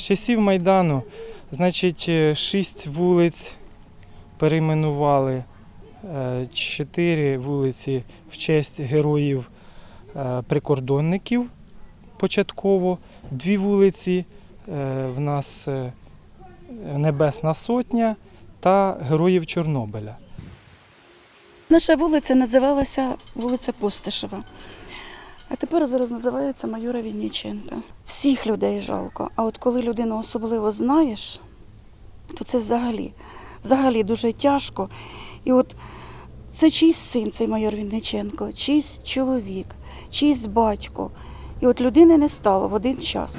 З часів Майдану, значить, е, шість вулиць перейменували, е, чотири вулиці в честь героїв е, прикордонників початково, дві вулиці в нас Небесна Сотня та Героїв Чорнобиля. Наша вулиця називалася вулиця Постишева. А тепер зараз називається Майора Вінніченка. Всіх людей жалко. А от коли людину особливо знаєш, то це взагалі, взагалі дуже тяжко. І от це чийсь син, цей майор Вінниченко, чийсь чоловік, чийсь батько. І от людини не стало в один час.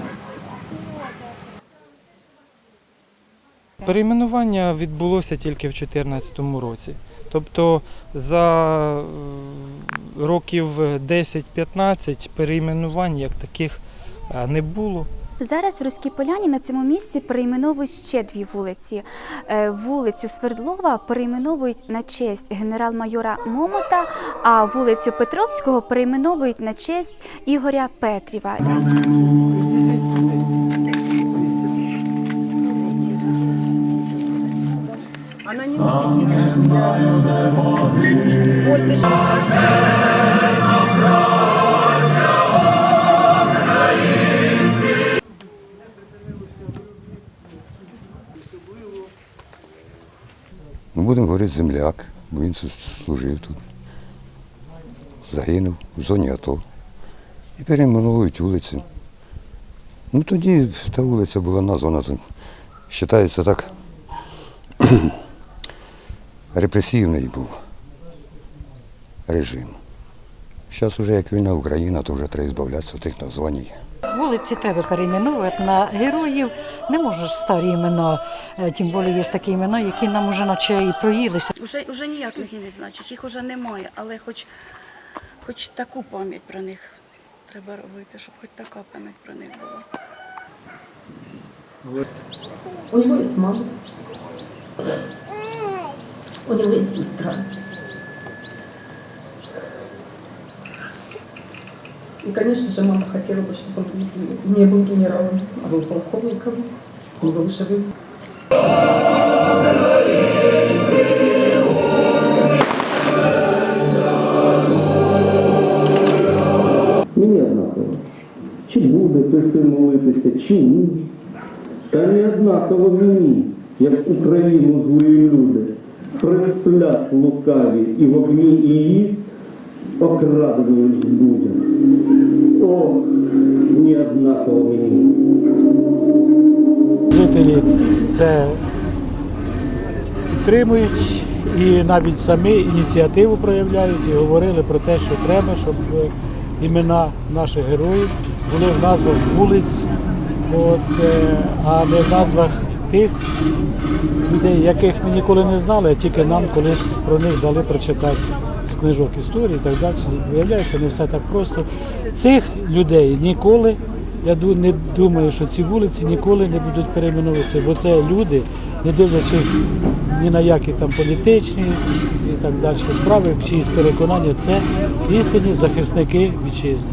Перейменування відбулося тільки в 2014 році. Тобто за е, років 10-15 перейменувань як таких е, не було. Зараз в Руській Поляні на цьому місці перейменовують ще дві вулиці. Е, Вулицю Свердлова перейменовують на честь генерал-майора Момота, а вулицю Петровського перейменовують на честь Ігоря Петріва. Ми будемо говорити земляк, бо він служив тут. Загинув в зоні АТО. І перейменовують вулиці. Ну тоді та вулиця була названа, вважається так, репресивний був режим. Зараз вже як війна Україна, то вже треба збавлятися тих названь. Вулиці треба перейменувати на героїв. Не можеш старі імена, е, тим більше є такі імена, які нам уже наче і проїлися. Уже, уже ніяких не значить, їх уже немає, але хоч, хоч таку пам'ять про них треба робити, щоб хоч така пам'ять про них була. У него есть мама. У него есть сестра. И, конечно же, мама хотела бы, чтобы он не был генералом, а был полковником, он был живым. Мені однаково. Чи буде той син молитися, чи ні. Та не однаково мені, як Україну злої люди, присплять лукаві і в огні її окраденою збудять. Ох, не однаково мені. Жителі це підтримують і навіть самі ініціативу проявляють і говорили про те, що треба, щоб імена наших героїв були в назвах вулиць, от, е, а не в назвах тих людей, яких ми ніколи не знали, а тільки нам колись про них дали прочитати з книжок історії і так далі. Виявляється, не все так просто. Цих людей ніколи, я не думаю, що ці вулиці ніколи не будуть перейменуватися, бо це люди, не дивлячись ні на які там політичні і так далі справи, чиїсь переконання, це істинні захисники вітчизни.